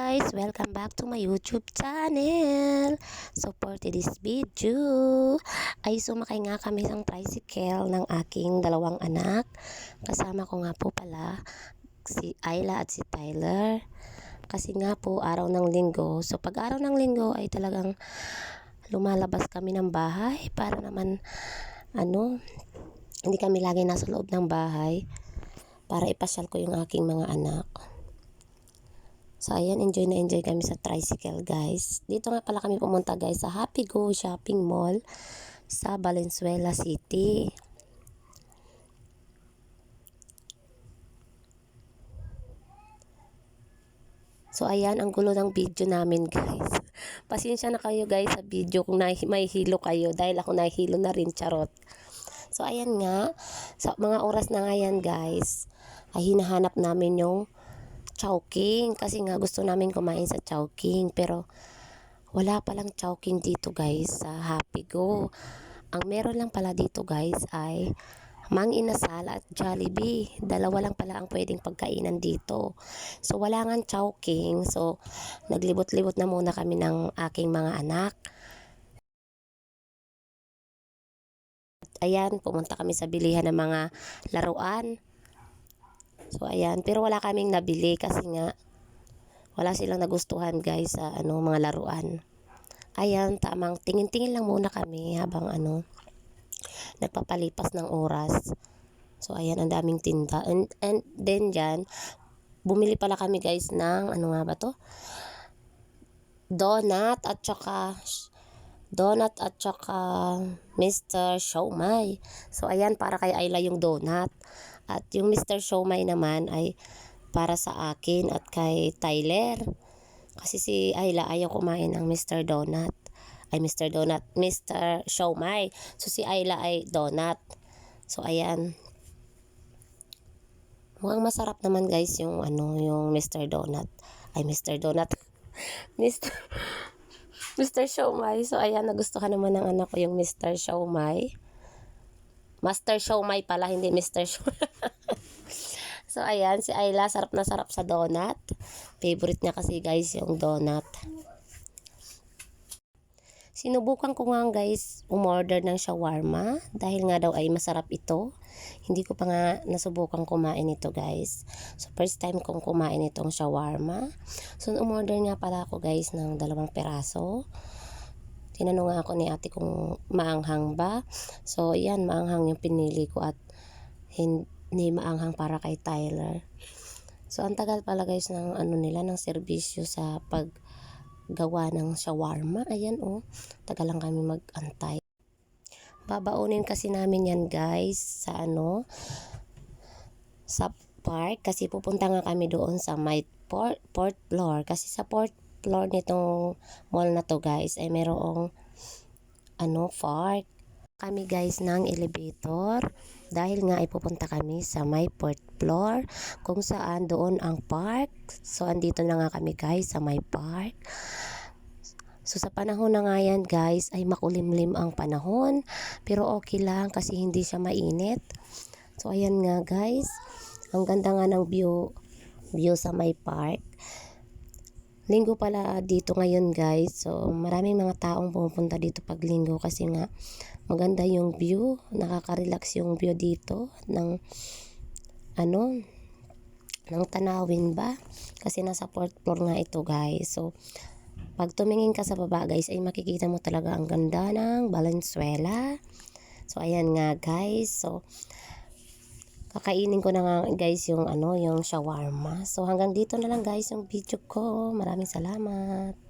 Guys! Welcome back to my YouTube channel! So for today's video, ay sumakay nga kami ng tricycle ng aking dalawang anak. Kasama ko nga po pala si Ayla at si Tyler. Kasi nga po araw ng linggo. So pag araw ng linggo ay talagang lumalabas kami ng bahay para naman ano, hindi kami lagi nasa loob ng bahay para ipasyal ko yung aking mga anak. So, ayan, enjoy na enjoy kami sa tricycle, guys. Dito nga pala kami pumunta, guys, sa Happy Go Shopping Mall sa Valenzuela City. So, ayan, ang gulo ng video namin, guys. Pasensya na kayo, guys, sa video kung may hilo kayo dahil ako nahihilo na rin, charot. So, ayan nga, sa mga oras na nga yan, guys, ay hinahanap namin yung Chowking kasi nga gusto namin kumain sa Chowking pero wala palang Chowking dito guys sa Happy Go. Ang meron lang pala dito guys ay Mang Inasal at Jollibee. Dalawa lang pala ang pwedeng pagkainan dito. So wala nga Chowking. So naglibot-libot na muna kami ng aking mga anak. At ayan, pumunta kami sa bilihan ng mga laruan. So ayan, pero wala kaming nabili kasi nga wala silang nagustuhan guys sa ano mga laruan. Ayan, tamang tingin-tingin lang muna kami habang ano nagpapalipas ng oras. So ayan, ang daming tinda. And, and then dyan, bumili pala kami guys ng ano nga ba to? Donut at saka donut at saka Mr. Showmai. So ayan, para kay Ayla yung donut. At yung Mr. Showmai naman ay para sa akin at kay Tyler. Kasi si Ayla ayaw kumain ng Mr. Donut. Ay Mr. Donut, Mr. Showmai. So si Ayla ay donut. So ayan. Mukhang masarap naman guys yung ano, yung Mr. Donut. Ay Mr. Donut. Mr. Mr. Showmai. So ayan, nagustuhan naman ng anak ko yung Mr. Showmai. Master Showmai pala, hindi Mr. Showmai. so ayan, si Ayla sarap na sarap sa donut. Favorite niya kasi guys yung donut. Sinubukan ko nga guys umorder ng shawarma dahil nga daw ay masarap ito. Hindi ko pa nga nasubukan kumain ito guys. So first time kong kumain itong shawarma. So umorder nga pala ako guys ng dalawang peraso. Tinanong nga ako ni ate kung maanghang ba. So yan maanghang yung pinili ko at hindi maanghang para kay Tyler. So ang tagal pala guys ng ano nila ng serbisyo sa pag gawa ng shawarma. Ayan oh, tagal lang kami mag-antay. Babaunin kasi namin yan guys sa ano, sa park kasi pupunta nga kami doon sa my port, port floor. Kasi sa port floor nitong mall na to guys ay merong ano, park. Kami guys ng elevator dahil nga ay pupunta kami sa my port floor kung saan doon ang park. So andito na nga kami guys sa my park. So sa panahon na nga yan guys ay makulimlim ang panahon pero okay lang kasi hindi siya mainit. So ayan nga guys, ang ganda nga ng view, view sa my park. Linggo pala dito ngayon guys. So maraming mga taong pumupunta dito pag linggo kasi nga maganda yung view, nakaka-relax yung view dito ng ano ng tanawin ba kasi nasa fourth floor nga ito guys. So pag tumingin ka sa baba guys ay makikita mo talaga ang ganda ng Valenzuela. So ayan nga guys. So kakainin ko na nga guys yung ano yung shawarma. So hanggang dito na lang guys yung video ko. Maraming salamat.